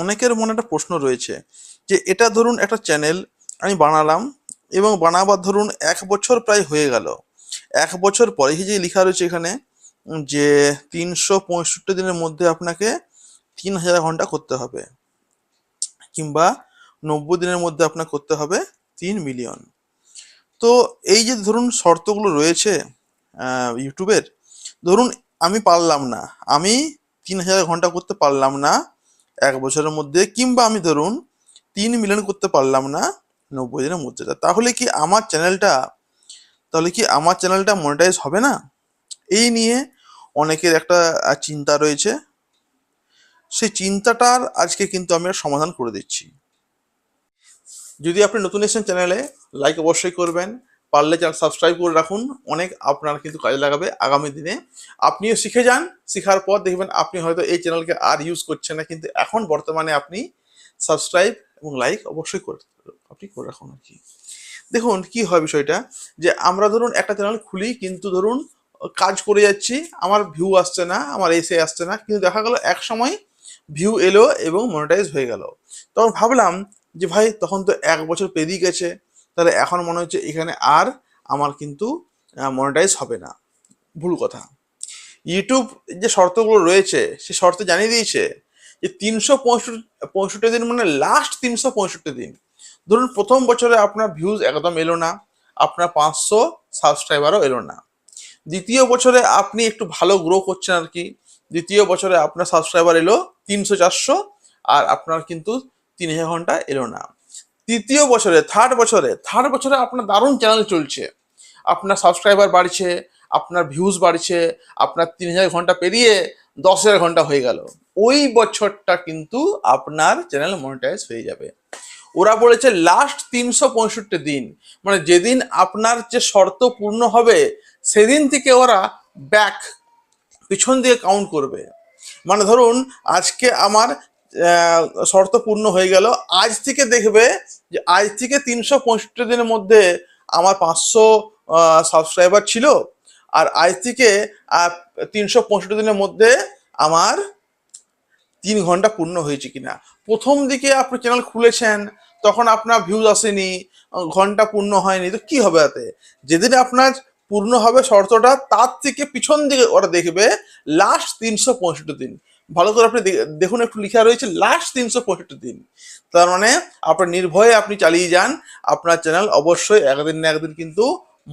অনেকের মনে একটা প্রশ্ন রয়েছে যে এটা ধরুন একটা চ্যানেল আমি বানালাম এবং বানাবার ধরুন এক বছর প্রায় হয়ে গেল। এক বছর পরে যে লেখা রয়েছে এখানে যে তিনশো পঁয়ষট্টি দিনের মধ্যে আপনাকে তিন হাজার ঘণ্টা করতে হবে কিংবা নব্বই দিনের মধ্যে আপনার করতে হবে তিন মিলিয়ন। তো এই যে ধরুন শর্তগুলো রয়েছে ইউটিউবের, ধরুন আমি পারলাম না, আমি তিন হাজার ঘণ্টা করতে পারলাম না এক বছরের মধ্যে, কিংবা আমি ধরুন তিন মিলিয়ন করতে পারলাম না নব্বই দিনের মধ্যে। তাহলে কি আমার চ্যানেলটা, তাহলে কি আমার চ্যানেলটা মনিটাইজ হবে না? এই নিয়ে অনেকের একটা চিন্তা রয়েছে। সেই চিন্তাটার আজকে কিন্তু আমি সমাধান করে দিচ্ছি। যদি আপনি নতুন এসেছেন চ্যানেলে লাইক অবশ্যই করবেন। পারলে চ্যানেল সাবস্ক্রাইব করে রাখুন। অনেক আপনার কিন্তু কাজে লাগাবে আগামী দিনে। আপনিও শিখে যান, শেখার পর দেখবেন আপনি হয়তো এই চ্যানেলকে আর ইউজ করছেন না, কিন্তু এখন বর্তমানে আপনি সাবস্ক্রাইব এবং লাইক অবশ্যই করে, আপনি করে রাখুন আর কি। দেখুন কি হয় বিষয়টা, যে আমরা ধরুন একটা চ্যানেল খুলি, কিন্তু ধরুন কাজ করে যাচ্ছি, আমার ভিউ আসছে না, আমার এসে আসছে না, কিন্তু দেখা গেল এক সময় ভিউ এলো এবং মনিটাইজ হয়ে গেল। তখন ভাবলাম যে ভাই, তখন তো এক বছর পেরিয়ে গেছে তাহলে এখন মনে হচ্ছে এখানে আর আমার কিন্তু মনিটাইজ হবে না। ভুল কথা। ইউটিউব যে শর্তগুলো রয়েছে, সে শর্তে জানিয়ে দিয়েছে যে তিনশো পঁয়ষট্টি দিন মানে লাস্ট তিনশো পঁয়ষট্টি দিন। ধরুন প্রথম বছরে আপনার ভিউজ একদম এলো না, আপনার পাঁচশো সাবস্ক্রাইবারও এলো না। দ্বিতীয় বছরে আপনি একটু ভালো গ্রো করছেন আর কি, দ্বিতীয় বছরে আপনার সাবস্ক্রাইবার এলো তিনশো চারশো আর আপনার কিন্তু তিন হাজার ঘণ্টা এলো না। তৃতীয় বছরে থার্ড বছরে থার্ড বছরে আপনার দারুণ চ্যানেল চলছে। আপনার সাবস্ক্রাইবার বাড়ছে, আপনার ভিউজ বাড়ছে, আপনার তিন হাজার ঘণ্টা পেরিয়ে দশ হাজার ঘণ্টা হয়ে গেল। ওই বছরটা কিন্তু আপনার চ্যানেল মনিটাইজ হয়ে যাবে। ওরা বলেছে লাস্ট তিনশো পঁয়ষট্টি দিন মানে যেদিন আপনার যে শর্ত পূর্ণ হবে, সেদিন থেকে ওরা ব্যাক পিছন দিয়ে কাউন্ট করবে। মানে ধরুন, আজকে আমার শর্ত পূর্ণ হয়ে গেল। আজ থেকে দেখবে যে আজ থেকে তিনশো পঁয়ষট্টি দিনের মধ্যে আমার পাঁচশো সাবস্ক্রাইবার ছিল। আর আজ থেকে তিনশো পঁয়ষট্টি দিনের মধ্যে আমার তিন ঘণ্টা পূর্ণ হয়েছে কিনা। প্রথম দিকে আপনি চ্যানেল খুলেছেন, তখন আপনার ভিউজ আসেনি, ঘণ্টা পূর্ণ হয়নি। তো কি হবে তাতে যেদিন আপনার পূর্ণ হবে শর্তটা, তার থেকে পিছন দিকে ওরা দেখবে লাস্ট তিনশো পঁয়ষট্টি দিন। ভালো করে আপনি দেখুন, একটু লেখা রয়েছে লাস্ট তিনশো পঁয়ষট্টি দিন। তার মানে আপনার নির্ভয়ে আপনি চালিয়ে যান, আপনার চ্যানেল অবশ্যই একদিন না একদিন কিন্তু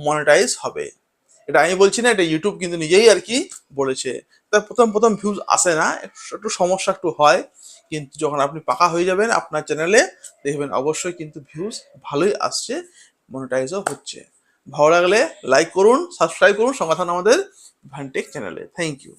মনিটাইজ হবে। এটা আমি বলছি না, এটা ইউটিউব কিন্তু নিজেই আর কি বলেছে। তার প্রথম প্রথম ভিউজ আসে না, একটু সমস্যা একটু হয়, কিন্তু যখন আপনি পাকা হয়ে যাবেন আপনার চ্যানেলে দেখবেন অবশ্যই কিন্তু ভিউজ ভালোই আসছে মনিটাইজও হচ্ছে। ভালো লাগলে লাইক করুন সাবস্ক্রাইব করুন থাকুন আমাদের ভ্যানটেক চ্যানেলে থ্যাংক ইউ